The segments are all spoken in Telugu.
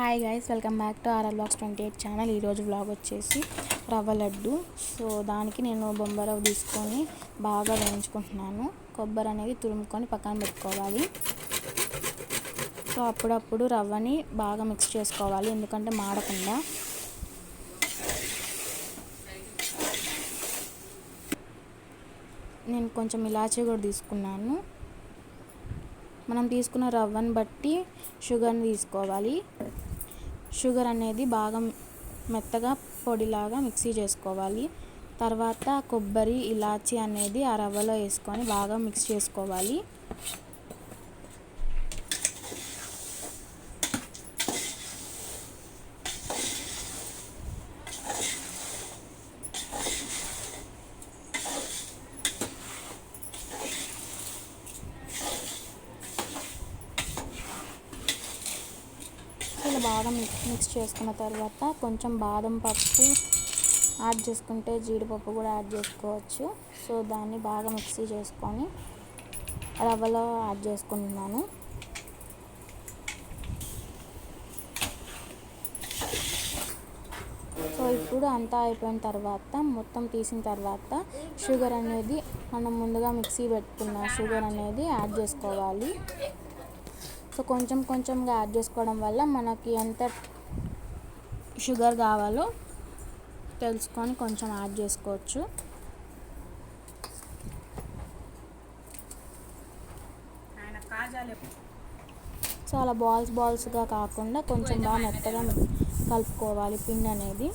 Hi guys welcome back to RL box twenty eight channel ఈరోజు వ్లాగ్ వచ్చేసి రవ్వ లడ్డు. సో దానికి నేను బొంబ రవ్వ తీసుకొని బాగా వేయించుకుంటున్నాను. కొబ్బరి అనేది తురుముకొని పక్కన పెట్టుకోవాలి. సో అప్పుడప్పుడు రవ్వని బాగా మిక్స్ చేసుకోవాలి ఎందుకంటే మాడకుండా. నేను కొంచెం ఇలాచీ కూడా తీసుకున్నాను. మనం తీసుకున్న రవ్వని బట్టి షుగర్ని తీసుకోవాలి. షుగర్ అనేది బాగా మెత్తగా పొడిలాగా మిక్సీ చేసుకోవాలి. తర్వాత కొబ్బరి ఇలాచి అనేది ఆ రవ్వలో వేసుకొని బాగా మిక్స్ చేసుకోవాలి. బాగా మిక్స్ చేసుకున్న తర్వాత కొంచెం బాదం పప్పు యాడ్ చేసుకుంటే జీడిపప్పు కూడా యాడ్ చేసుకోవచ్చు. సో దాన్ని బాగా మిక్సీ చేసుకొని రవ్వలో యాడ్ చేసుకుంటున్నాను. సో ఇప్పుడు అంతా అయిపోయిన తర్వాత మొత్తం తీసిన తర్వాత షుగర్ అనేది మనం ముందుగా మిక్సీ పెట్టుకున్న షుగర్ అనేది యాడ్ చేసుకోవాలి. సో కొంచెం కొంచెంగా యాడ్ చేసుకోవడం వల్ల మనకి ఎంత షుగర్ కావాలో తెలుసుకొని కొంచెం యాడ్ చేసుకోవచ్చు. సో అలా బాల్స్ బాల్స్గా కాకుండా కొంచెం బాగా మెత్తగా కలుపుకోవాలి పిండి అనేది.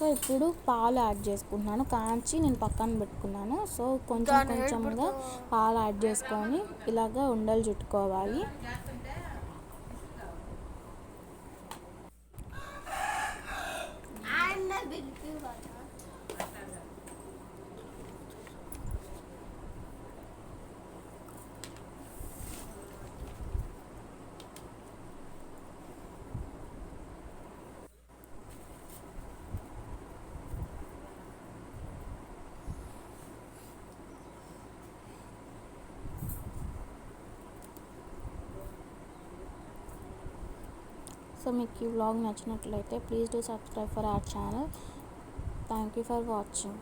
సో ఇప్పుడు పాలు యాడ్ చేసుకుంటున్నాను. కాంచి నేను పక్కన పెట్టుకున్నాను. సో కొంచెం కొంచెంగా పాలు యాడ్ చేసుకొని ఇలాగ ఉండలు చుట్టుకోవాలి. సో మీకు ఈ వ్లాగ్ నచ్చినట్లయితే please do subscribe for our channel thank you for watching